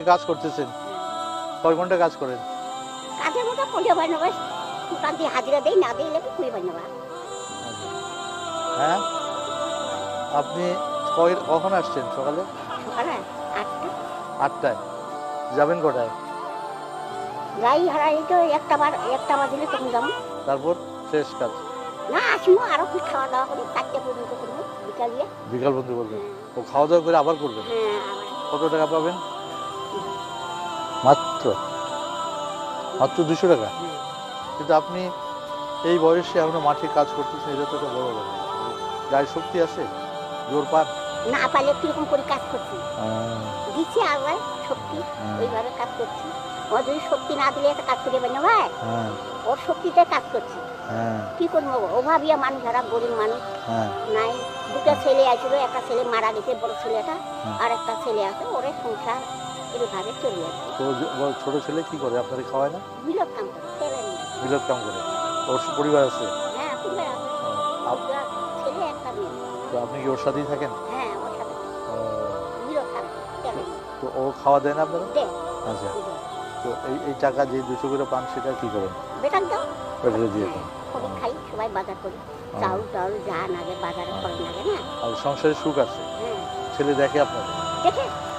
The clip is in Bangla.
কাজ করতেছেন? কয় ঘণ্টা কাজ করেন? কাজের মতো নেবা দিয়ে হাজিরা দেই না দিলে কুড়ি নেবা হ্যাঁ? আপনি কয় কখন আসছেন সকালে? সকালে আটটা। আটটায়। যাবেন কটায়? যাই হারাই তো একটা বার একটা বাজিলে তখন যাব। তারপর শেষ কাজ? না আসব আরও কি খাওয়া দাওয়া করি চারটে পর্যন্ত করব বিকাল দিয়ে বিকাল বন্ধু করবেন? ও খাওয়া দাওয়া করে আবার করবেন? হ্যাঁ কত টাকা পাবেন? মাত্র? মাত্র দুশো টাকা? কিন্তু আপনি এই বয়সে এখনও মাঠে কাজ করতেছেন এটা তো একটা বড় কথা গায়ে শক্তি আছে? জোর পান? না পারলে কীরকম করে কাজ করছি। হ্যাঁ, দিচ্ছি আবার শক্তি হ্যাঁ, ওইভাবে কাজ করছি। ও যদি শক্তি না দিলে একটা কাজ করে বাই নেবা হ্যাঁ। ওর শক্তিতে কাজ করছি। হ্যাঁ। কি করব? অভাবিয়া মানুষ যারা গরিব মানুষ হ্যাঁ। নাই। দুটো ছেলে আসলো একটা ছেলে মারা গেছে বড় ছেলেটা। আর একটা ছেলে আছে ওরে সংসার চলে ছোট ছেলে কি করে? আপনাদের খাওয়ায় না? করে ছেলে নেই। বিলত কাম করে। ওর পরিবার আছে? হ্যাঁ পরিবার আছে। আপ- দুটা ছেলে একটা মেয়ে। তো আপনি কি ওর সাথেই থাকেন? হ্যাঁ ওর সাথে। ও, বিলত করে ছেলে নেই। তো ও খাওয়া দেয় না আপনারা দে আচ্ছা। দে। তো এই এই টাকা যে দুশো করে পান সেটা কি করেন? দাও। পেটে দিয়ে দেন। কবি খাই সবাই বাজার করি। চাউল টাউল যা লাগে বাজারে খরচ লাগে না। আর সংসারে সুখ আছে? হ্যাঁ। ছেলে দেখে আপনাদের? দেখে।